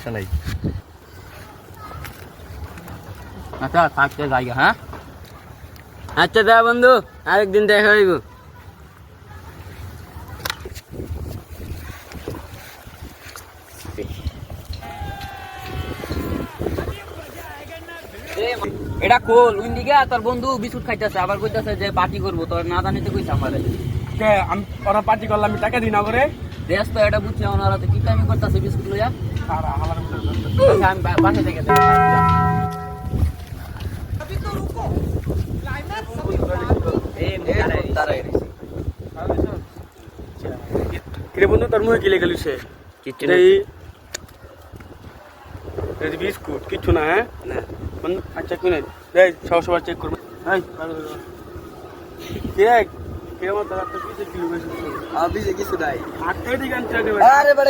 সমস্যা নাই আচ্ছা থাকতে জায়গা হ্যাঁ? আচ্ছা দা বন্ধু আরেকদিন দেখা হইব। এটা কোল ওই দিকে তোর বন্ধু বিস্কুট খাইতেছে আবার কইতাছে যে পার্টি করব তোর না জানিতে কইছে আমারে। আমি ওরা পার্টি করলাম আমি টাকা দিই না করে দেশ তো এটা বুঝছে ওনারা তো কি টাইমি করতেছে বিস্কুট লইয়া? আর আমার আচ্ছা, আমি বাসা থেকে। কিরে বন্ধু তোর মুখে গিলে গেলি সে? বিস্কুট কিচ্ছু না হ্যাঁ? আচ্ছা কিনে সব সবার চেক করব। কে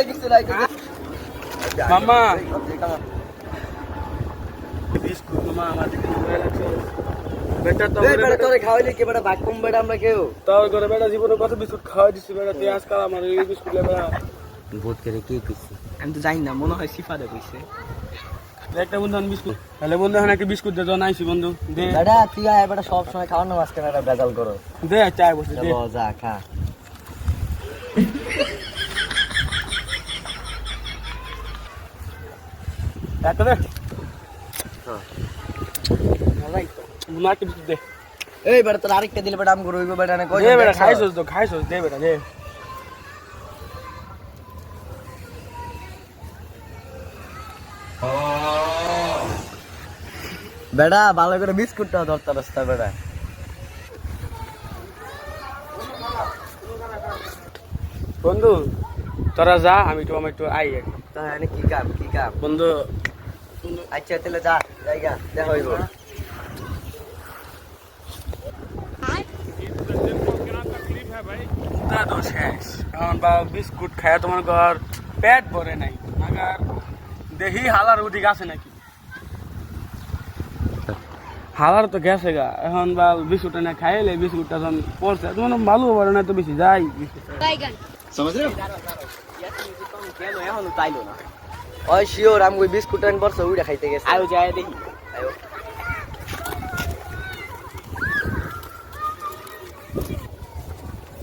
কিছু নাই। মামা বিস্কুট মামা আমার দিকে ঘুরে লাগছে বেটা তো বেটা তোরে খাওয়াইলি কি বেটা ভাগ কম বেটা আমরা কেউ? তোর ঘরে বেটা জীবনে কত বিস্কুট খাওয়াই দিছি বেটা তুই আজকাল আমার এই বিস্কুট লে বেটা করে কি কইছি আমি তো জানি না মনে হয় সিফারে কইছে। একটা বন্ধু বিস্কুট। তাহলে বন্ধু এখন একটা বিস্কুট দে জন আইছি বন্ধু। দে। বেটা তুই আয় বেটা সব সময় খাওয়ানো বেজাল করো। দে চাই বসে দে। যা খা। একটা দে। হ্যাঁ। বিস্কুট দে। এই বেটা তোর আরেকটা দিলে বেটা আমি রইব বেটা না কই দে বেটা খাইছস তো খাইছস দে বেটা দে। বেটা ভালো করে বিস্কুটটা ধরতে রাস্তা বেড়া। বন্ধু তোরা যা আমি একটু আমি একটু আই তাহলে কি কাম কি কাম? বন্ধু আচ্ছা তাহলে যা জায়গা দেখা হইব। তা তো বিস্কুট খায় তোমার ঘর পেট ভরে নাই। আগার দেহি হালার উদিক আছে নাকি? হালার তো গেছে গা। এখন বা বিস্কুটটা না খাইলে বিস্কুটটা যখন পড়ছে তোমার ভালো পারে না তো বেশি যাই ওই শিওর আমি বিস্কুট আন বর্ষ উইটা খাইতে গেছে। আয়ো যায় দেখি। আয়ো।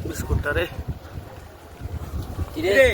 বিস্কুটটা রে। কি রে